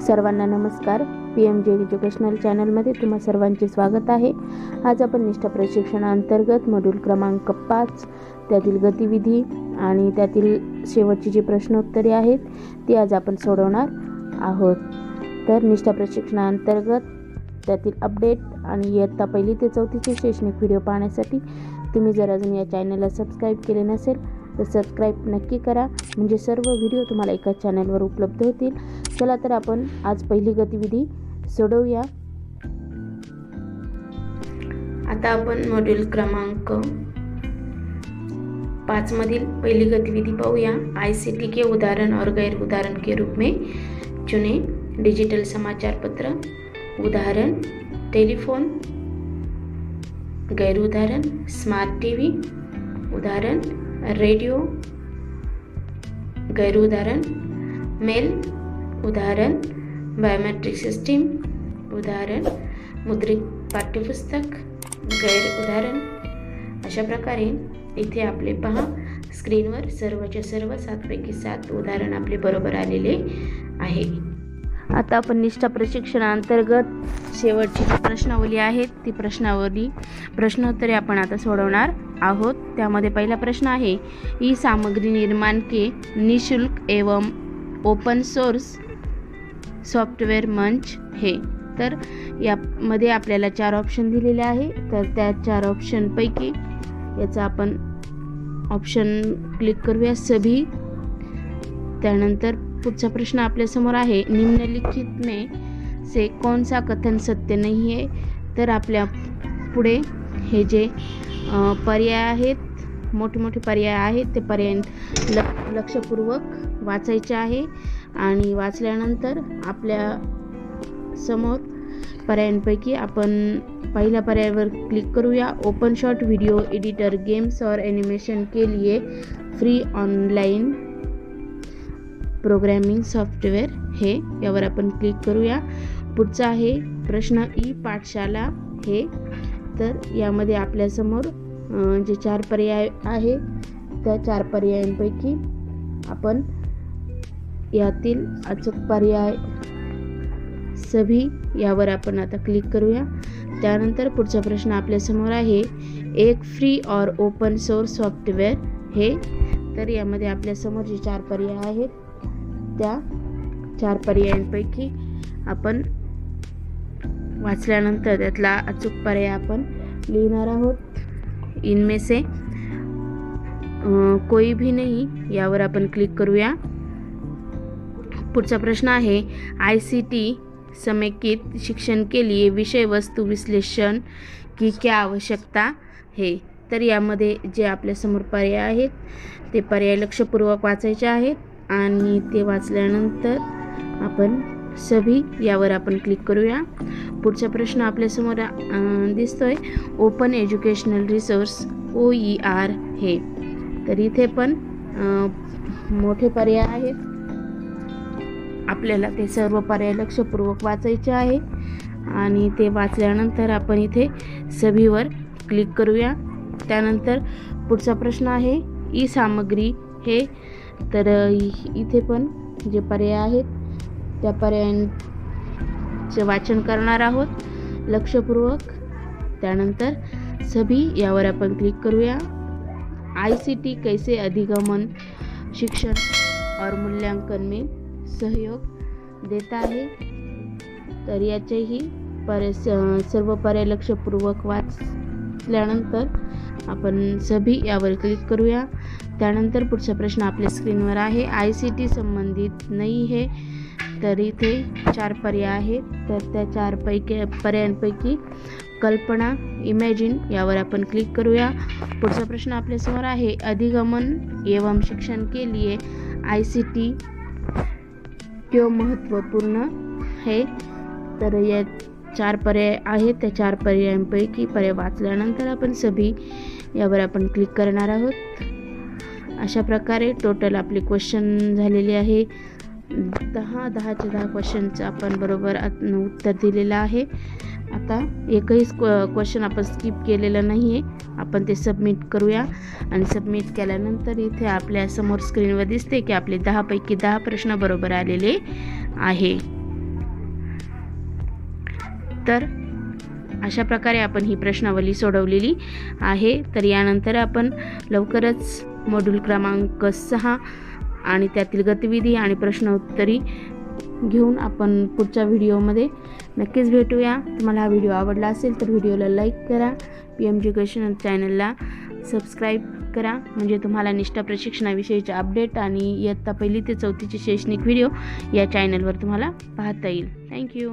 सर्वांना नमस्कार. P M जे एज्युकेशनल चॅनलमध्ये तुम्हा सर्वांचे स्वागत आहे. आज आपण निष्ठा प्रशिक्षणाअंतर्गत मॉड्यूल क्रमांक पाच त्यातील गतिविधी आणि त्यातील शेवटची जी प्रश्नोत्तरे आहेत ती आज आपण सोडवणार आहोत. तर निष्ठा प्रशिक्षणाअंतर्गत त्यातील अपडेट आणि इयत्ता पहिली ते चौथीचे शैक्षणिक व्हिडिओ पाहण्यासाठी तुम्ही जर अजून या चॅनलला सबस्क्राईब केले नसेल तर सबस्क्राईब नक्की करा. म्हणजे सर्व व्हिडिओ तुम्हाला एकाच चॅनलवर उपलब्ध होतील. चला तर आपण आज पहिली गतिविधी सोडवूया. आता आपण मॉड्यूल क्रमांक पाचमधील पहिली गतिविधी पाहूया. आय आई सी टी के उदाहरण और गैर उदाहरण के रूप में चुने. डिजिटल समाचार पत्र उदाहरण टेलीफोन गैर उदाहरण स्मार्ट व्ही उदाहरण रेडियो गैर उदाहरण मेल उदाहरण बायोमेट्रिक सिस्टीम उदाहरण मुद्रित पाठ्यपुस्तक गैर उदाहरण. अशा प्रकारे इथे आपले पहा स्क्रीनवर सर्वच्या सर्व सातपैकी सात उदाहरण आपले बरोबर आलेले आहे. आता आपण निष्ठा प्रशिक्षणाअंतर्गत शेवटची जी प्रश्नावली आहे ती प्रश्नावली प्रश्नोत्तरे आपण आता सोडवणार आहोत. त्यामध्ये पहिला प्रश्न आहे ई सामग्री निर्माण के निशुल्क एवं ओपन सोर्स सॉफ्टवेअर मंच हे. तर यामध्ये आपल्याला चार ऑप्शन दिलेले आहे. तर त्या चार ऑप्शनपैकी याचा आपण ऑप्शन क्लिक करूया. सभी. त्यानंतर पुढचा प्रश्न आपल्यासमोर आहे निम्नलिखित में से कौन सा कथन सत्य नाही आहे तर आपल्या पुढे हे जे पर्याय आहेत. मोठे मोठे पर्याय आहेत. ते पर्याय ल लक्षपूर्वक वाचायचे आहे. आणि वाचल्यानंतर आपल्यासमोर पर्यायांपैकी आपण पहिल्या पर्यायावर क्लिक करूया. Open shot video editor games और ॲनिमेशन के लिए फ्री ऑनलाईन प्रोग्रॅमिंग सॉफ्टवेअर हे यावर आपण क्लिक करूया. पुढचा आहे प्रश्न ई पाठशाला. हे तर यामध्ये आपल्यासमोर जे चार पर्याय आहे त्या चार पर्यायांपैकी आपण यातील अचूक पर्याय सभी यावर आपण आता क्लिक करूया. त्यानंतर पुढचा प्रश्न आपल्यासमोर आहे एक फ्री और ओपन सोर्स सॉफ्टवेअर हे. तर यामध्ये आपल्यासमोर जे चार पर्याय आहेत त्या चार पर्यायांपैकी आपण वाचल्यानंतर त्यातला अचूक पर्याय आपण लिहिणार आहोत. इनमे से कोई भी नाही यावर आपण क्लिक करूया. पुढचा प्रश्न आहे आय सी टी समेकित शिक्षण के लिए विषय वस्तू विश्लेषण की क्या आवश्यकता हे? तर यामध्ये जे आपल्यासमोर पर्याय आहेत ते पर्याय लक्षपूर्वक वाचायचे आहेत आणि ते वाचल्यानंतर आपण सभी यावर आपण क्लिक करूया. पुढचा प्रश्न आपल्यासमोर दिसतोय. Open educational resource O E R हे. तर इथे पण मोठे पर्याय आहेत. आपल्याला ते सर्व पर्याय लक्षपूर्वक वाचायचे आहे. आणि ते वाचल्यानंतर आपण इथे सभीवर क्लिक करूया. त्यानंतर पुढचा प्रश्न आहे ई सामग्री हे. तर इ- इथे पण जे पर्याय आहेत त्यापर्यंतचे वाचन करणार आहोत. लक्षपूर्वक. त्यानंतर सभी यावर आपण क्लिक करूया. आई सी टी कैसे अधिगमन शिक्षण और मूल्यांकन में सहयोग देता है? तर याचेही पर स- सर्व पर्याय लक्षपूर्वक वाचल्यानंतर आपण सभी यावर क्लिक करूया. त्यानंतर पुढचा प्रश्न आपल्या स्क्रीनवर आहे. आय सी टी संबंधित नाही हे तर इथे चार पर्याय आहेत. तर त्या चारपैकी पर्यायांपैकी कल्पना इमॅजिन यावर आपण क्लिक करूया. पुढचा प्रश्न आपल्यासमोर आहे. अधिगमन एवं शिक्षण के लिए आय सी टी क्यों महत्त्वपूर्ण है? तर या चार पर्याय आहेत. त्या चार पर्यायांपैकी पर्याय वाचल्यानंतर आपण सभी यावर आपण क्लिक करणार आहोत. अशा प्रकारे टोटल आपले क्वेश्चन झालेले आहे. दहा दहाचे दहा क्वेश्चनचं आपण बरोबर उत्तर दिलेलं आहे. आता एकही क्वेश्चन आपण स्किप केलेलं नाही आहे आपण ते सबमिट करूया. आणि सबमिट केल्यानंतर इथे आपल्यासमोर स्क्रीनवर दिसते की आपले दहापैकी दहा प्रश्न बरोबर आलेले आहे. तर अशा प्रकारे आपण ही प्रश्नावली सोडवलेली आहे. तर यानंतर आपण लवकरच मॉड्यूल क्रमांक सहा आणि त्यातील गतिविधी आणि प्रश्नोत्तरी घेऊन आपण पुढच्या व्हिडिओमध्ये नक्कीच भेटूया. तुम्हाला हा व्हिडिओ आवडला असेल तर व्हिडिओला लाईक करा. पी एम एज्युकेशन चॅनलला सबस्क्राईब करा. म्हणजे तुम्हाला निष्ठा प्रशिक्षणाविषयीचे अपडेट आणि इयत्ता पहिली ते चौथीचे शैक्षणिक व्हिडिओ या चॅनलवर तुम्हाला पाहता येईल. थँक्यू